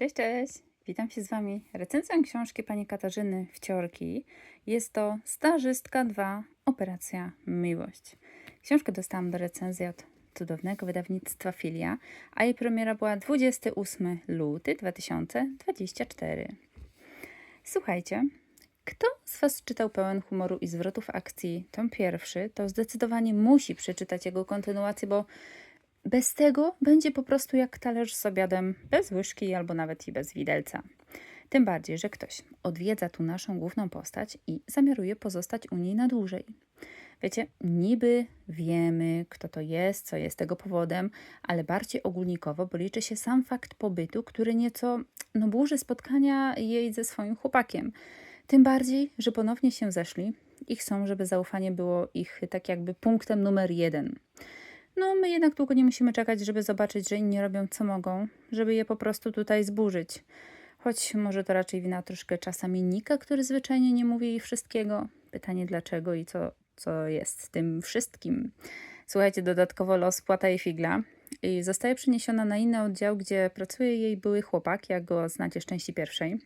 Cześć, cześć! Witam się z Wami. Recenzją książki pani Katarzyny Wciorki. Jest to Stażystka 2 Operacja Miłość. Książkę dostałam do recenzji od cudownego wydawnictwa Filia, a jej premiera była 28 luty 2024. Słuchajcie, kto z Was czytał pełen humoru i zwrotów akcji tom pierwszy, to zdecydowanie musi przeczytać jego kontynuację, bo bez tego będzie po prostu jak talerz z obiadem, bez łyżki albo nawet i bez widelca. Tym bardziej, że ktoś odwiedza tu naszą główną postać i zamiaruje pozostać u niej na dłużej. Wiecie, niby wiemy, kto to jest, co jest tego powodem, ale bardziej ogólnikowo, bo liczy się sam fakt pobytu, który nieco no, burzy spotkania jej ze swoim chłopakiem. Tym bardziej, że ponownie się zeszli i chcą, żeby zaufanie było ich tak jakby punktem numer jeden. No, my jednak długo nie musimy czekać, żeby zobaczyć, że inni robią co mogą, żeby je po prostu tutaj zburzyć. Choć może to raczej wina troszkę czasami Nika, który zwyczajnie nie mówi jej wszystkiego. Pytanie dlaczego i co, co jest z tym wszystkim. Słuchajcie, dodatkowo los płata jej figla i zostaje przeniesiona na inny oddział, gdzie pracuje jej były chłopak, jak go znacie z części pierwszej.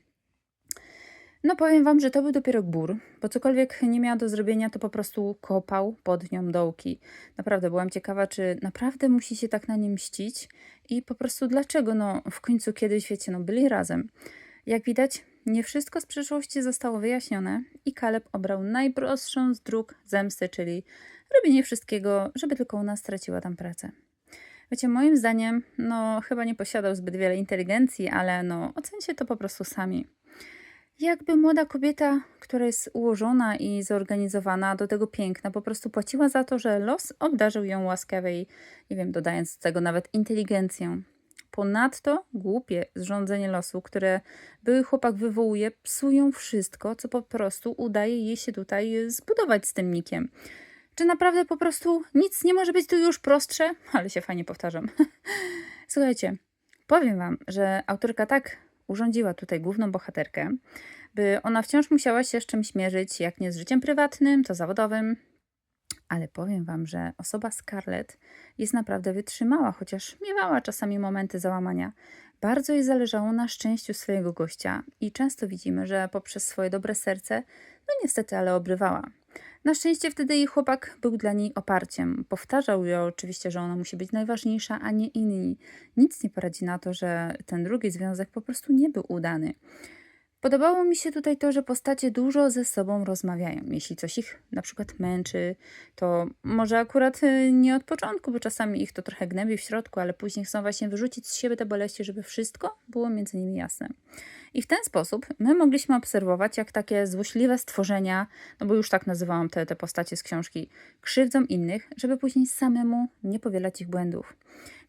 No powiem wam, że to był dopiero gbur, bo cokolwiek nie miała do zrobienia, to po prostu kopał pod nią dołki. Naprawdę byłam ciekawa, czy naprawdę musi się tak na nim mścić i po prostu dlaczego, no w końcu kiedyś, wiecie, no byli razem. Jak widać, nie wszystko z przeszłości zostało wyjaśnione i Kaleb obrał najprostszą z dróg zemsty, czyli robienie wszystkiego, żeby tylko ona straciła tam pracę. Wiecie, moim zdaniem, no chyba nie posiadał zbyt wiele inteligencji, ale no ocencie to po prostu sami. Jakby młoda kobieta, która jest ułożona i zorganizowana, do tego piękna, po prostu płaciła za to, że los obdarzył ją łaskawej, nie wiem, dodając do tego nawet inteligencją. Ponadto głupie zrządzenie losu, które były chłopak wywołuje, psują wszystko, co po prostu udaje jej się tutaj zbudować z tym nikiem. Czy naprawdę po prostu nic nie może być tu już prostsze? Ale się fajnie powtarzam. Słuchajcie, powiem wam, że autorka tak urządziła tutaj główną bohaterkę, by ona wciąż musiała się z czymś mierzyć, jak nie z życiem prywatnym, to zawodowym. Ale powiem Wam, że osoba Scarlett jest naprawdę wytrzymała, chociaż miewała czasami momenty załamania. Bardzo jej zależało na szczęściu swojego gościa i często widzimy, że poprzez swoje dobre serce, no niestety, ale obrywała. Na szczęście wtedy jej chłopak był dla niej oparciem. Powtarzał ją oczywiście, że ona musi być najważniejsza, a nie inni. Nic nie poradzi na to, że ten drugi związek po prostu nie był udany. Podobało mi się tutaj to, że postacie dużo ze sobą rozmawiają. Jeśli coś ich na przykład męczy, to może akurat y, nie od początku, bo czasami ich to trochę gnębi w środku, ale później chcą właśnie wyrzucić z siebie te boleści, żeby wszystko było między nimi jasne. I w ten sposób my mogliśmy obserwować, jak takie złośliwe stworzenia, no bo już tak nazywałam te, te postacie z książki, krzywdzą innych, żeby później samemu nie powielać ich błędów.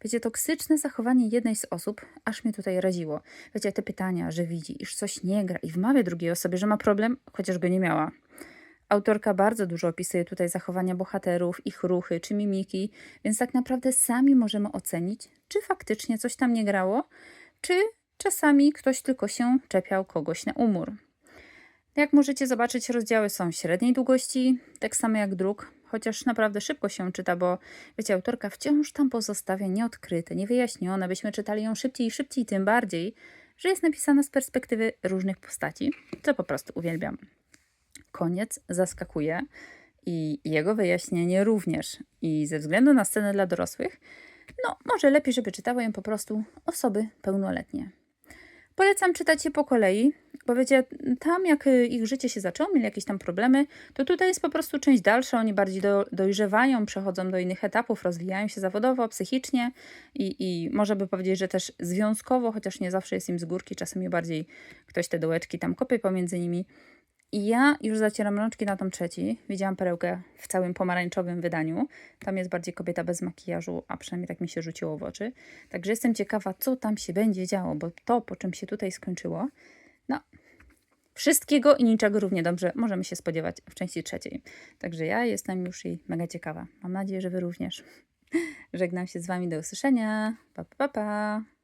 Wiecie, toksyczne zachowanie jednej z osób aż mnie tutaj raziło. Wiecie, te pytania, że widzi, iż coś nie gra i wmawia drugiej osobie, że ma problem, chociaż go nie miała. Autorka bardzo dużo opisuje tutaj zachowania bohaterów, ich ruchy czy mimiki, więc tak naprawdę sami możemy ocenić, czy faktycznie coś tam nie grało, czy czasami ktoś tylko się czepiał kogoś na umór. Jak możecie zobaczyć, rozdziały są średniej długości, tak samo jak druk, chociaż naprawdę szybko się czyta, bo wiecie, autorka wciąż tam pozostawia nieodkryte, niewyjaśnione, byśmy czytali ją szybciej i szybciej, tym bardziej, że jest napisana z perspektywy różnych postaci, co po prostu uwielbiam. Koniec zaskakuje i jego wyjaśnienie również. I ze względu na scenę dla dorosłych, no może lepiej, żeby czytały ją po prostu osoby pełnoletnie. Polecam czytać je po kolei, bo wiecie, tam jak y, ich życie się zaczęło, mieli jakieś tam problemy, to tutaj jest po prostu część dalsza, oni bardziej do, dojrzewają, przechodzą do innych etapów, rozwijają się zawodowo, psychicznie i, i może by powiedzieć, że też związkowo, chociaż nie zawsze jest im z górki, czasami bardziej ktoś te dołeczki tam kopie pomiędzy nimi. I ja już zacieram rączki na tom trzeci. Widziałam perełkę w całym pomarańczowym wydaniu. Tam jest bardziej kobieta bez makijażu, a przynajmniej tak mi się rzuciło w oczy. Także jestem ciekawa, co tam się będzie działo, bo to, po czym się tutaj skończyło, no, wszystkiego i niczego równie dobrze możemy się spodziewać w części trzeciej. Także ja jestem już jej mega ciekawa. Mam nadzieję, że Wy również. Żegnam się z Wami do usłyszenia. Pa, pa, pa.